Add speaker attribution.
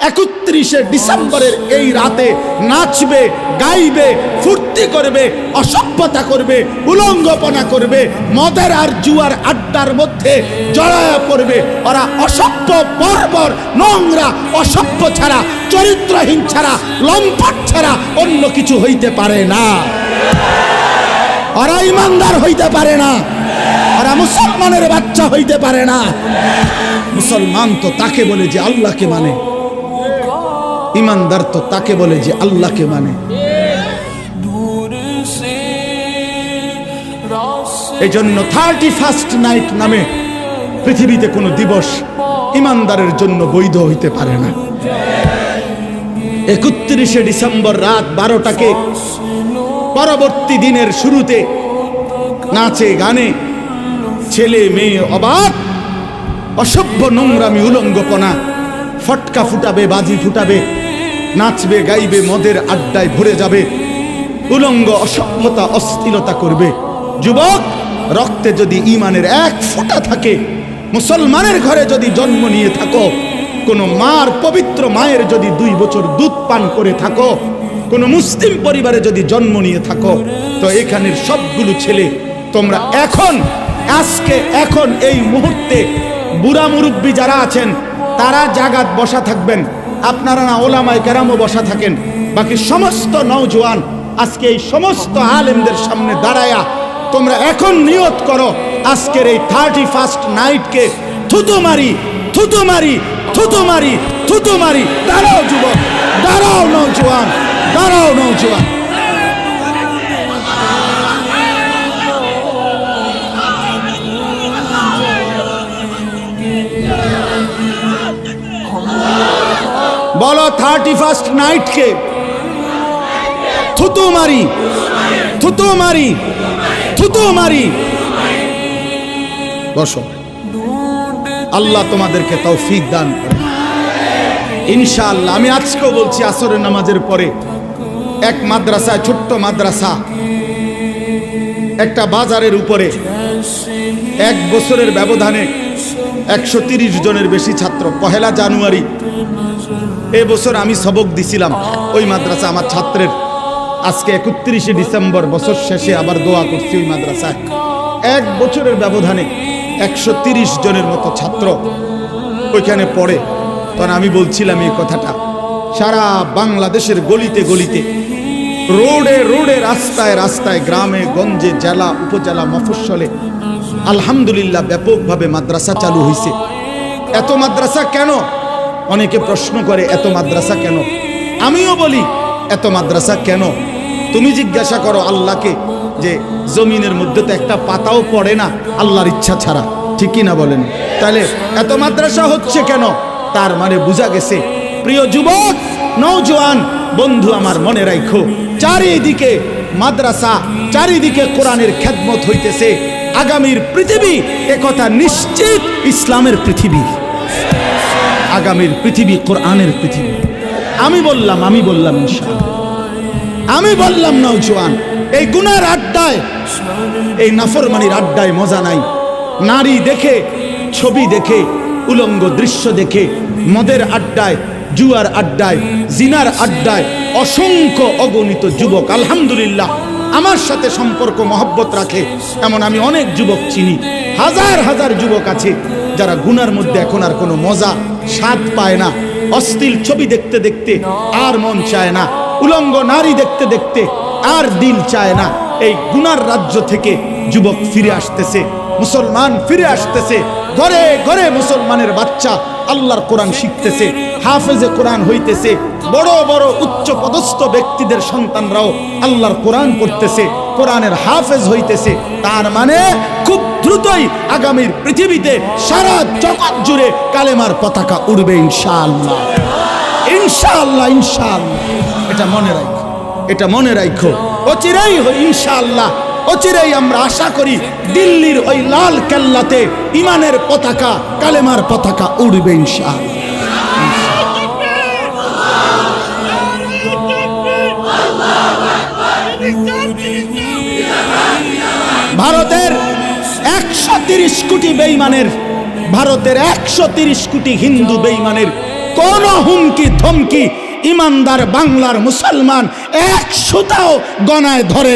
Speaker 1: একত্রিশে ডিসেম্বরের এই রাতে নাচবে, গাইবে, ফুর্তি করবে, অসভ্যতা করবে, উলঙ্গপনা করবে, মদের আর জুয়ার আড্ডার মধ্যে জড়ায়া পড়বে। ওরা অসভ্য বর্বর, নোংরা, অসভ্য ছাড়া, চরিত্রহীন ছাড়া, লম্পট ছাড়া অন্য কিছু হইতে পারে না। ওরা ইমানদার হইতে পারে না। ওরা মুসলমানের বাচ্চা হইতে পারে না। মুসলমান তো তাকে বলে যে আল্লাহকে মানে। ইমানদার তো তাকে বলে যে আল্লাহকে মানে। এই জন্য থার্টি ফার্স্ট নাইট নামে পৃথিবীতে কোনো দিবস ইমানদারের জন্য বৈধ হইতে পারে না। একত্রিশে ডিসেম্বর রাত বারোটাকে পরবর্তী দিনের শুরুতে নাচে গানে ছেলে মেয়ে অবাক অসভ্য নোংরামি উলঙ্গপনা ফটকা ফুটাবে, বাজি ফুটাবে, নাচবে, গাইবে, মদের আড্ডায় ভরে যাবে, উলঙ্গ অসভ্যতা অস্থিরতা করবে। যুবক, রক্তে যদি ইমানের এক ফোঁটা থাকে, মুসলমানের ঘরে যদি জন্ম নিয়ে থাকো, কোনো মার পবিত্র মায়ের যদি দুই বছর দুধ পান করে থাকো, কোনো মুসলিম পরিবারে যদি জন্ম নিয়ে থাকো, তো এখানের সবগুলো ছেলে তোমরা এখন, আজকে, এখন, এই মুহূর্তে বুড়া মুরব্বী যারা আছেন তারা জাগাত বসা থাকবেন। আপনারা না ওলামায় কেরামও বসা থাকেন। বাকি সমস্ত নওজোয়ান আজকে এই সমস্ত আলেমদের সামনে দাঁড়ায়া তোমরা এখন নিয়ত করো, আজকের এই থার্টি ফার্স্ট নাইটকে থুতু মারি থুতু মারি থুতু মারি থুতু মারি। দাঁড়াও যুবক, দাঁড়াও নৌজোয়ান দাঁড়াও নৌজোয়ান বলো থার্টি ফার্স্ট নাইটকে। থুতু মারি। থুতু মারি। থুতু মারি। বসো। আল্লাহ তোমাদেরকে তৌফিক দান করে ইনশাআল্লাহ, আমি আজকেও বলছি আসরের নামাজের পরে এক মাদ্রাসায়, ছোট্ট মাদ্রাসা, একটা বাজারের উপরে এক বছরের ব্যবধানে একশো জনের বেশি ছাত্র। পহেলা জানুয়ারি এ বছর আমি সবক দিছিলাম। ওই মাদ্রাসা আমার ছাত্রের। আজকে একত্রিশে ডিসেম্বর, বছর শেষে আবার দোয়া করছি ওই মাদ্রাসায়। এক বছরের ব্যবধানে একশো জনের মতো ছাত্র ওইখানে পড়ে। তখন আমি বলছিলাম এই কথাটা, সারা বাংলাদেশের গলিতে গলিতে, রোডে রোডে, রাস্তায় রাস্তায়, গ্রামে, গঞ্জে, জেলা, উপজেলা, মফস্বলে, আলহামদুলিল্লাহ ব্যাপকভাবে মাদ্রাসা চালু হয়েছে এত মাদ্রাসা কেন? অনেকে প্রশ্ন করে, এত মাদ্রাসা কেন? আমিও বলি, এত মাদ্রাসা কেন? তুমি জিজ্ঞাসা করো আল্লাহকে যে জমিনের মধ্যে তো একটা পাতাও পড়ে না, আল্লাহর ইচ্ছা ছাড়া। ঠিকই না বলেন? তাহলে, এত মাদ্রাসা হচ্ছে কেন? তার মানে বোঝা গেছে, প্রিয় যুবক নৌজওয়ান বন্ধু আমার মনে রাখো চারিদিকে মাদ্রাসা, চারিদিকে কোরআনের খেদমত হইতেছে। আগামীর পৃথিবী একথা নিশ্চিত, ইসলামের পৃথিবী। আগামীর পৃথিবী কোরআনের পৃথিবী। আমি বললাম আমি বললাম আমি বললাম নৌজওয়ান এই গুনার আড্ডায়, এই নাফরমানির আড্ডায় মজা নাই। নারী দেখে, ছবি দেখে, উলঙ্গ দৃশ্য দেখে, মদের আড্ডায়, জুয়ার আড্ডায়, জিনার আড্ডায়, অসংখ্য অগণিত যুবক, আলহামদুলিল্লাহ, আমার সাথে সম্পর্ক, মহব্বত রাখে, এমন আমি অনেক যুবক চিনি। হাজার হাজার যুবক আছে, যারা গুনার মধ্যে এখন আর কোনো মজা স্বাদ পায় না। অশ্লীল ছবি দেখতে দেখতে আর মন চায় না। উলঙ্গ নারী দেখতে দেখতে আর দিল চায় না। এই গুনার রাজ্য থেকে যুবক ফিরে আসতেছে, মুসলমান ফিরে আসতেছে। ঘরে ঘরে মুসলমানের বাচ্চা আল্লাহর কোরআন শিখতেছে, হাফেজে কোরআন হইতেছে। বড় বড় উচ্চ পদস্থ ব্যক্তিদের সন্তানরাও আল্লাহর কোরআন পড়তেছে কোরআনের হাফেজ হইতেছে। তার মানে খুব দ্রুতই আগামীর পৃথিবীতে সারা জগৎ জুড়ে কালেমার পতাকা উড়বে ইনশাআল্লাহ। ইনশাআল্লাহ ইনশাআল্লাহ। এটা মনে রাখো এটা মনে রাখো অচিরেই ইনশাআল্লাহ, অচিরেই আমরা আশা করি দিল্লির ওই লাল কেল্লাতে ইমানের পতাকা, কালেমার পতাকা উড়বে ইনশাআল্লাহ। তিরিশ কোটি বেইমানের, ভারতের একশো তিরিশ কোটি হিন্দু বেইমানের কোন হুমকি, ধমকি, ইমানদার বাংলার মুসলমান এক সুতাও গনায় ধরে